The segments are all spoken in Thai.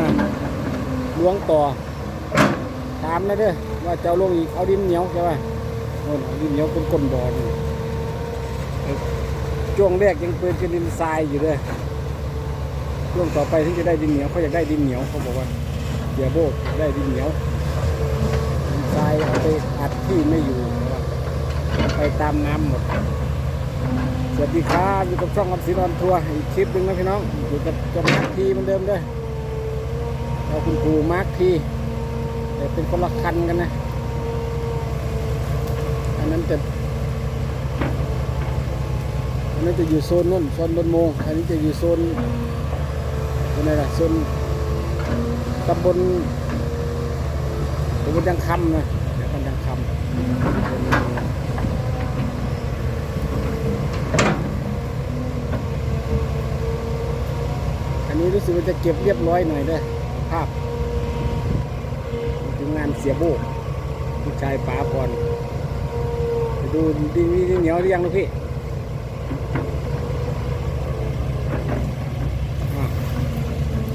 นะล้วงต่อ ถามนะเด้อว่าจะเอาลงอีกเอาดินเหนียวใช่ป่ะโน่นเอาดินเหนียวก้นก้นบ่อนี่ไอ้ช่วงแรกยังเป็นดินทรายอยู่เด้อช่วงต่อไปถึงจะได้ดินเหนียวเขาอยากได้ดินเหนียวเขาบอกว่าเดี๋ยวโบกได้ดินเหนียวดินทรายเอาไปอัดที่ไม่อยู่ ไปตามน้ำหมด สวัสดีครับอยู่กับช่องอัมซีนอนทัวร์อีกคลิปหนึ่งนะพี่น้องอยู่กับจามาร์คทีเหมือนเดิมเด้อ เราคุณครูมาร์คทีแต่เป็นคนละคันกันนะ อันนั้นจะอันนั้นจะอยู่โซนนู่นโซนบนโมงอันนี้จะอยู่โซนตรงไหนล่ะโซนตำบลตำบลยังคำนะเดี๋ยวกันยังคำอันนี้รู้สึกว่าจะเก็บเรียบร้อยหน่อยเด้อ ภาพถึงงานเสียโบกลูกชายป๋าพรไปดูดินนี่เหนียวหรือยังลูกพี่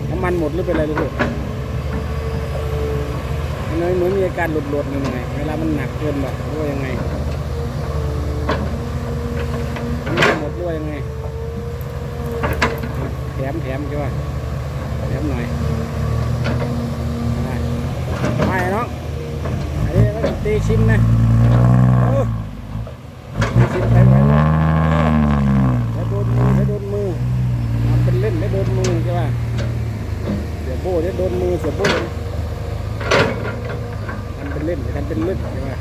น้ำมันหมดหรือเป็นไรลูกพี่อันเหมือนมีอาการหลุดๆหน่อยเวลามันหนักเกินแบบรือว่ายังไงหมดรือว่ายังไงแถมแถมใช่ป่ะแถมหน่อยได้ไม่น้องอันนี้ก็ ตีชิมนะโอ้ตีชิมไปไหวเลยแล้วโดนมือแล้าโดนมือทำเป็นเล่นไม่โดนมือใช่ป่ะเสียโบ้แล้วโดนมือเสียโบ้ทำเป็นเล่นทำเป็นเล่นใช่ป่ะ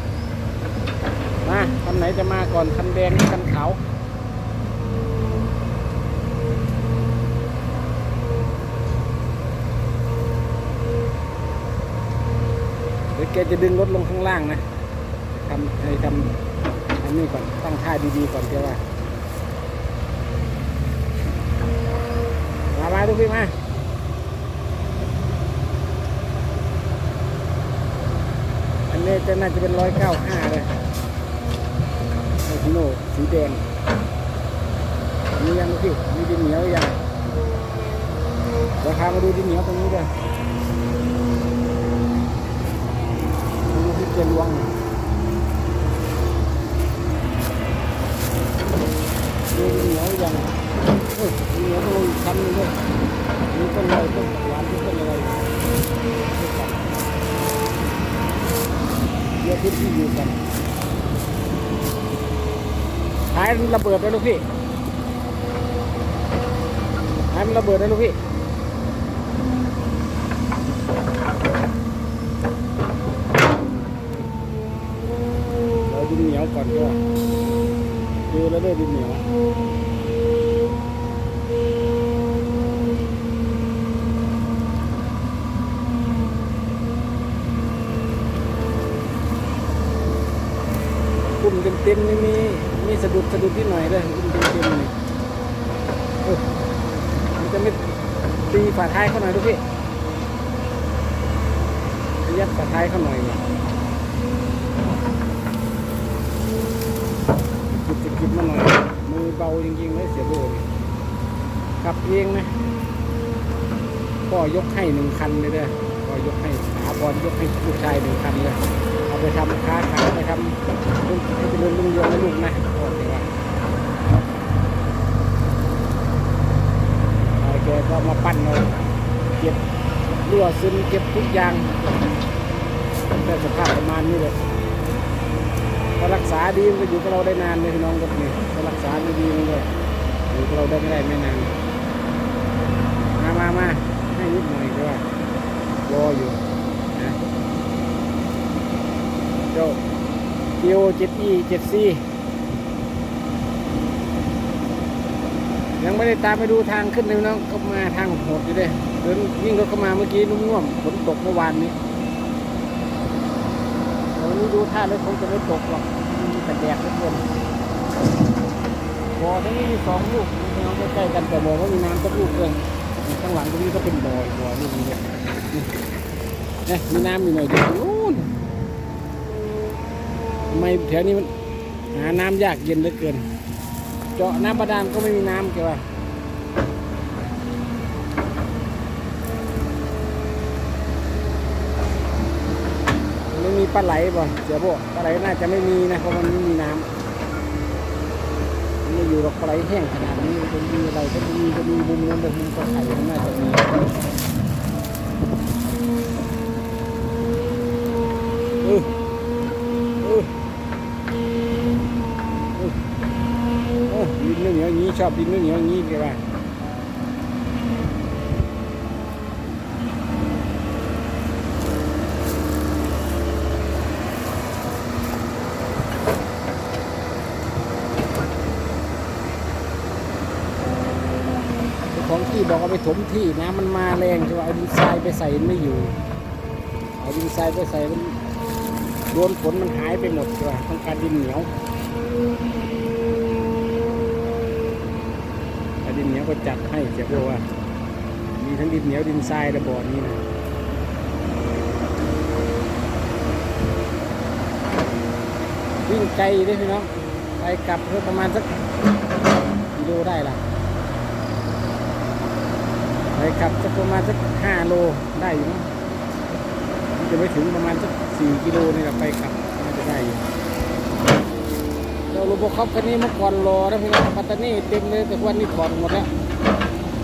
มาคันไหนจะมาก่อนคันแดงหรือคันขาว เดี๋ยวแกจะดึงรถลงข้างล่างนะทำให้ทำอันนี้ก่อนตั้งท่าดีๆก่อนแกว่ามามาดูพี่มาอันนี้จะน่าจะเป็นร้อยเก้าห้าเลยไอพิโน่สีแดงมียังลูกพี่มีดินเหนียวยังเดี๋ยวพามาดูดินเหนียวตรงนี้ด้วย ดูที่เจลวงดูเหนียวยังเอ้ยเหนียวก็ลงชั้นนึงเลยนี่ต้นอะไรต้นผักหวานที่ต้นอะไรเดี๋ยวพื้นที่อยู่กันหายระเบิดได้วลูกพี่หายมันระเบิดได้วลูกพี่ เรา ดินเหนียวก่อนก็เจอแล้วได้ดินเหนียวกลุ่มเต็มๆนี่มีมีสะดุดสะดุดนิดหน่อยเลยกลุ่มเต็มๆนี่มันจะไม่ตีฝาท้ายเขาหน่อยดูพี่ยัดฝาท้ายเขาหน่อยเนี่ย กิบ จิบมาหน่อย มือเบาจริงๆเลยเสียโบขับเองนะก็ยกให้หนึ่งคันเลยเด้อก็ยกให้หาบอลยกให้ลูกชายหนึ่งคันเลยเอาไปทำค้าขายไปทำรุ่งให้เจริญรุ่งเรืองให้ลูกนะก็ถือว่าแกก็มาปั้นเราเก็บรั่วซึมเก็บทุกอย่างแต่สภาพประมาณนี้เลยารักษาดีมันก็อยู่กับเราได้นานเลยพี่น้องครับนี่ถ้ารักษาไม่ดีมันก็อยู่กับเราได้ไม่ได้ไม่นานมามามาให้นิดหน่อยก็ว่ารออยู่นะเจ้าเกียวเจ็ดอีเจ็ดซียังไม่ได้ตามไปดูทางขึ้นเลยพี่น้องก็มาทางโหดอยู่เลยเดินวิ่งรถเข้ามาเมื่อกี้นุ่มง่วมฝนตกเมื่อวานนี้ันนี้ดูท่าแล้วคงจะไม่ตกหรอกมีแต่แดดทุกคนบ่อตรงนี้มีสองลูกน้องใกล้ๆกันแต่มองว่ามีน้ำสักลูกเลยข้างหลังตรงนี้ก็เป็นบ่อบ่อลูกนี้เนี่ยเนี่มีน้ำอยู่หน่อยเดียวนู้นทำไมแถวนี้มันหาน้ำยากเย็นเหลือเกิน เจาะน้ำบาดาลก็ไม่มีน้ำแกว่า ปลาไหลบ่เสียโบปลาไหลน่าจะไม่มีนะเพราะมันไม่มีน้ำมันไม่อยู่กับปลาไหลแห้งขนาดนี้จะมีอะไรก็มีจะมีมุมนั้นแต่มุมปลาไข่มันน่าจะมีเออเออเออเออดินเหนียวอย่างนี้ชอบดินเหนียวอย่างนี้แกว่าง ที่บอกเอาไปถมที่น้ำมันมาแรงใช่ไหมเอาดินทรายไปใส่มันไม่อยู่ เอาดินทรายไปใส่มันโดนฝนมันหายไปหมดใช่ไหมต้องการดินเหนียวดินเหนียวก็จัดให้เสียโบว่า มีทั้งดินเหนียวดินทรายระบอนี้นะวิ่งไกลเด้วยพี่น้องไปกลับเพื่อประมาณสักกิโลได้ละ ไปกลับสักประมาณสักห้าโลได้อยู่มั้งจะไม่ถึงประมาณสักสี่กิโลนี่แหละไปกลับน่าจะได้อยู่เจ้าโรบคอปคันนี้เมื่อก่อนรอนะพี่น้องปัตตานีเต็มเลยแต่วันนี้ถอดหมดแล้ว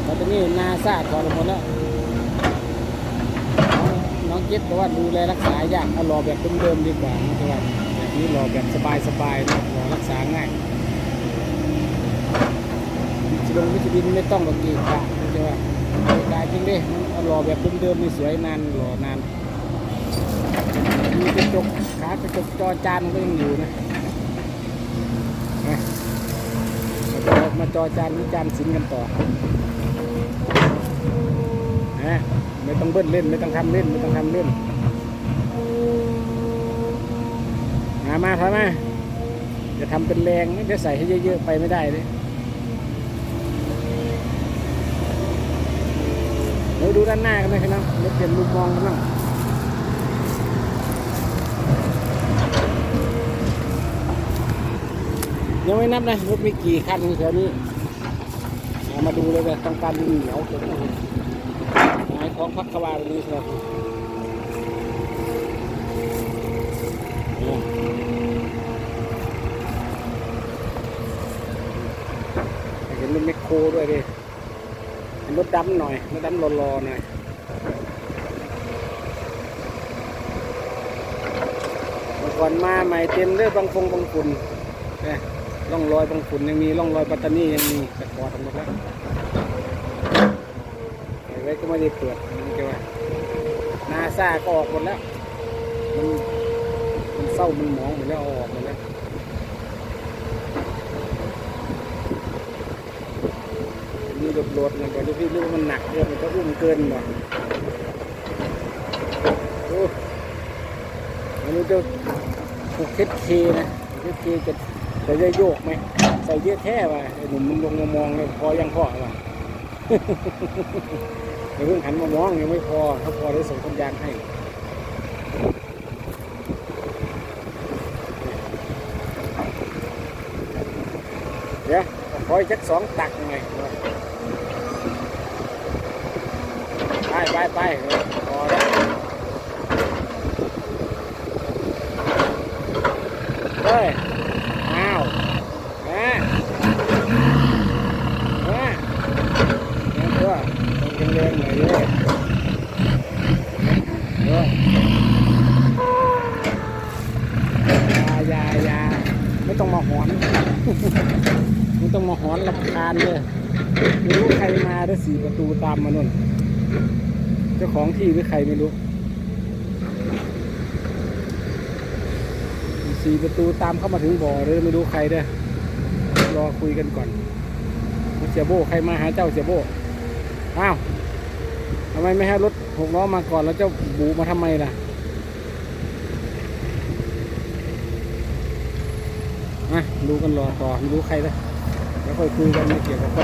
ปัตตานีนาซาถอดหมดแล้วน้องเจ็ดบอกว่าดูแลรักษายากเอารอแบบเดิมๆดีกว่านะว่าแบบนี้รอแบบสบายๆนะรอรักษาง่ายชิลงวิชบินไม่ต้องหรอกกีกะนะจ๊ะว่า ได้จริงดิมันรอแบบเดิมๆมีสวยนานรอนานมีกระจกขากระจกจอจานก็ยังอยู่นะมาจอมาจอจานวิจารณ์สินกันต่อนะไม่ต้องเบิ้ลเล่น ไม่ต้องทำเล่น ไม่ต้องทำเล่นมามาทำมาจะทำเป็นแรงจะใส่ให้เยอะๆไปไม่ได้เลย ดูด้านหน้ากันเลยพี่น้องเดี๋ยวเปลี่ยนมุมมองกันบ้างยังไม่นับนะรถมีกี่คันแถวนี้ามาดูเลยว่าต้องการดินเหนียวเกิดอะไรหายของพักขวาตรงนี้ครับเนี่ยเห็นรถแมคโครด้วยดิ รถดำหน่อยรถดำรอๆหน่อยเมื่อก่อนมาใหม่เต็มเลยบางฟงบางฝุ่นเนี่ยร่องรอยบางฝุ่นยังมีร่องรอยปัตตานียังมีแต่พอทั้งหมดแล้วไอ้ไว้ก็ไม่ได้เปิดมันจะว่านาซาก็ออกหมดแล้วมันมันเศร้ามันหมองหมดแล้วออกหมดแล้ว มีโดดๆหน่อยก่อนที่พี่รู้ว่ามันหนักเกินมันก็อุ้มเกินหน่อยโอ้อันนี้จะผูกเคสเคนะเคสเคจะจะได้โยกไหมใส่เยอะแค่ว่ะไอ้หนุ่มมันลงมามองเลยพอยังพอว่ะเดี๋ยวเพิ่งหันมามองยังไม่พอถ้าพอได้ส่งสัญญาณให้เดี๋ยวขออีกสักสองตักหน่อย ไปไปไปเออพอแล้วเฮ้ยอ้าวมามาเดี๋ยวตัวต้องเร็วๆหน่อยเลยเอออยาอยาอยาไม่ต้องมาหอน ไม่ต้องมาหอนรำคาญเลยไม่รู้ใครมาด้วยสี่ประตูตามมานู่น เจ้าของที่หรือใครไม่รู้สี่ประตูตามเข้ามาถึงบ่อเลยไม่รู้ใครเด้อรอคุยกันก่อนเสียโบใครมาหาเจ้าเสียโบอ้าวทำไมไม่ให้รถหกล้อมาก่อนแล้วเจ้าบูมาทำไมล่ะมาดูกันรอต่อไม่รู้ใครเด้อแล้วค่อยคุยกันไม่เกี่ยวกับใคร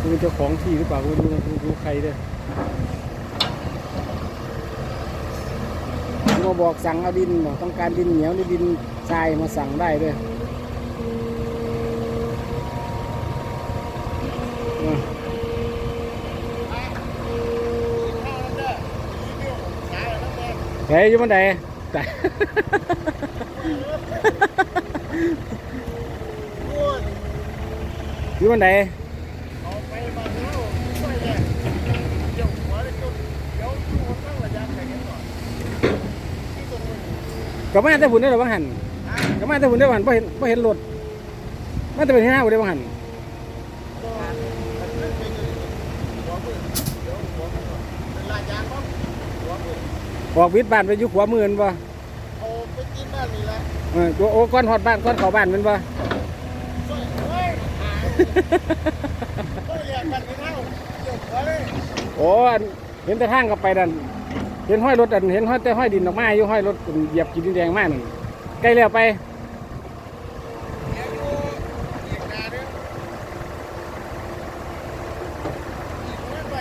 นี่เป็นเจ้าของที่หรือเปล่าก็ไม่รู้นะรู้ใครเด้อ มาบอกสั่งเอาดินบอกต้องการดินเหนียวหรือดินทรายมาสั่งได้ด้วยอะเฮ้ยอยู่บันไดแต่โอ้ยอยู่บันได เอาไปมาแล้วไม่แน่เดี๋ยวหัวเลยเดี๋ยวเดี๋ยวดูคนตั้งระยะไปกันก่อนที่ตรงนี้ ก็มาแต่หุ่นได้หรอบ้างหันก็มาแต่หุ่นได้บ้างหันไ่เห็นไ่เห็นรถมาแต่เป็นที่หน้าหุ่นได้บ้างหันก็มันเล่นไปเลยหัวมือเดี๋ยวหัวมือก่อนเป็นลายยางปั๊บหัวมือออกวิทย์บ้านไปอยู่ขวามือนั่นบ่เอาไปกินบ้านนี่แหละเออตัวโอ้ก้อนฮอดบ้านก้อนเข้าบ้านแมันบ่ช่วยเฮ้ยหายก็อยากกันกินเหล้าเดี๋ยวหัวเลยโอ้อันเห็นแต่ทางกลับไปนั่น เห็นห้อยรถอันเห็นห้อยแต่ห้อยดินออกมาอยู่ห้อยรถเหยียบกินดินแดงมากนั่นใกล้แล้วไปเดี๋ยวดูอีกนาเดียวอีกไม่ไหว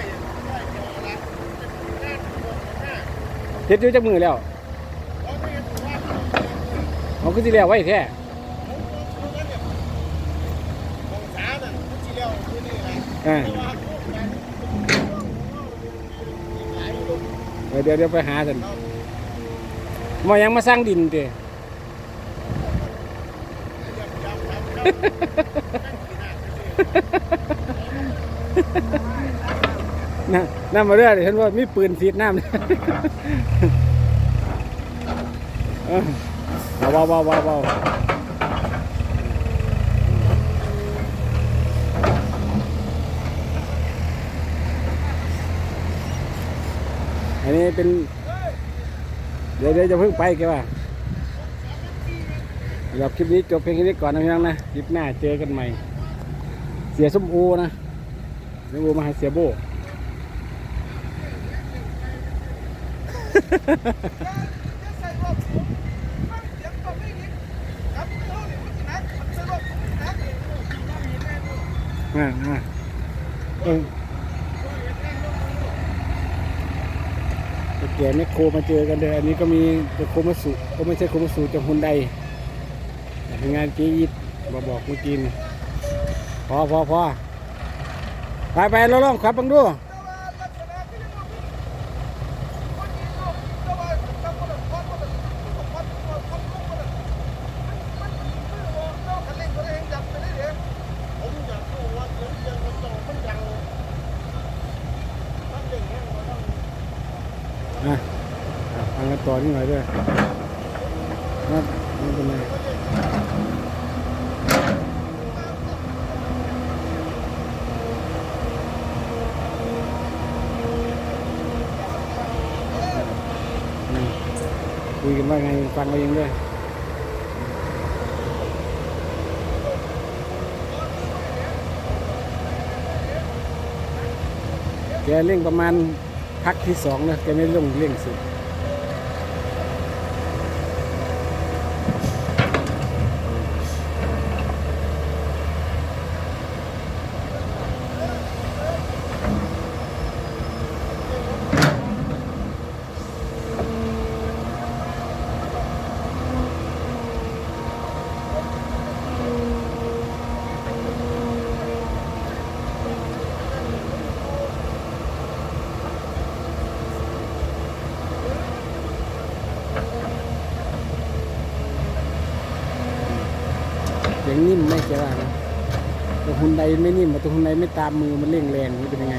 ไหวจอละเป็นงานบวชหน้าเฮ็ดอยู่จักมือแล้วเราไม่เห็นว่าเอาขึ้นที่แล้วไว้แท้ผมผมนั้นเนี่ยของสา ออเดี๋ยวเดี๋ยวไปหาสันเรามายังมาสร้างดินเตยับยับยับยับนั่งกินอาหารน่ะน้ำมาเรื่อยเห็นว่ามีปืนสีดน้ำเนี่ยเออเอาเบาเบาเบาเบา อันนี้เป็น เดี๋ยวเดี๋ยวจะเพิ่งไปแกว่าสำหรับคลิปนี้จบเพียงแค่นี้ก่อนนะพี่น้องนะคลิปหน้าเจอกันใหม่ เสียส้มโอนะเสียโอมาห้เสียโบใส่รอบผมฟังเสียงตบไม่ยิงครับเท่านี้มันจะนักมันใส่รอบผมนักเองน้ำเห็นแน่ดูอ่าอ่าเออ แก่แมคโครมาเจอกันเลยอันนี้ก็มีแต่โคมาสุก็ไม่ใช่โคมาสุจากฮุนไดงานเกียิบบอกบอกเมื่อกี้นี่พอพอพอไปไปเราลองครับบังดู แต่ว่าลักษณะที่เรียกว่าคนยิงลูกแต่ว่าถ้าคนละคนคนละคนคนคนลูกคนละมันมันยิงมือออกนอกคันเร่งตัวเองดับไปได้เดี๋ยวผมอยากรู้ว่าเสียงเสียงมันโตมันดังมันเด้งแห้งมาต้อง อะอะฟังกันต่อนิดหน่อยด้วยนะไม่เป็นไรอืม คุยกันว่าไงฟังเราเองด้วยแกเร่งประมาณพักที่สองนะแกไม่ลงเร่งสุด อย่างนิ่มไม่แกว่านะแต่หุ่นใดไม่นิ่มแต่หุ่นใดไม่ตามมือมันเร่งแรงมันเป็นยังไง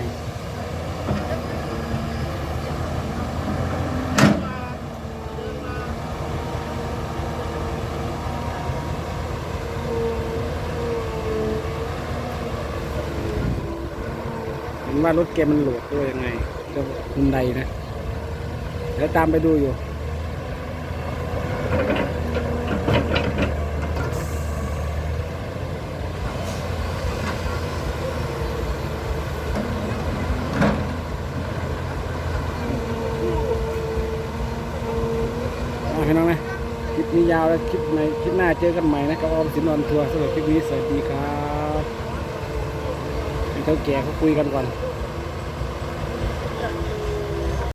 เห็นว่ารถแกมมันโหลดตัวยยังไงจ้าหุ่นใดนะ แล้วตามไปดูอยู่ เอาพี่น้องนะ คลิปนี้ยาว แล้วคลิปในคลิปหน้าเจอกันใหม่นะกับออมสินนอนทัวร์สำหรับคลิปนี้สวัสดีครับเท่าแก่เขาคุยกันก่อน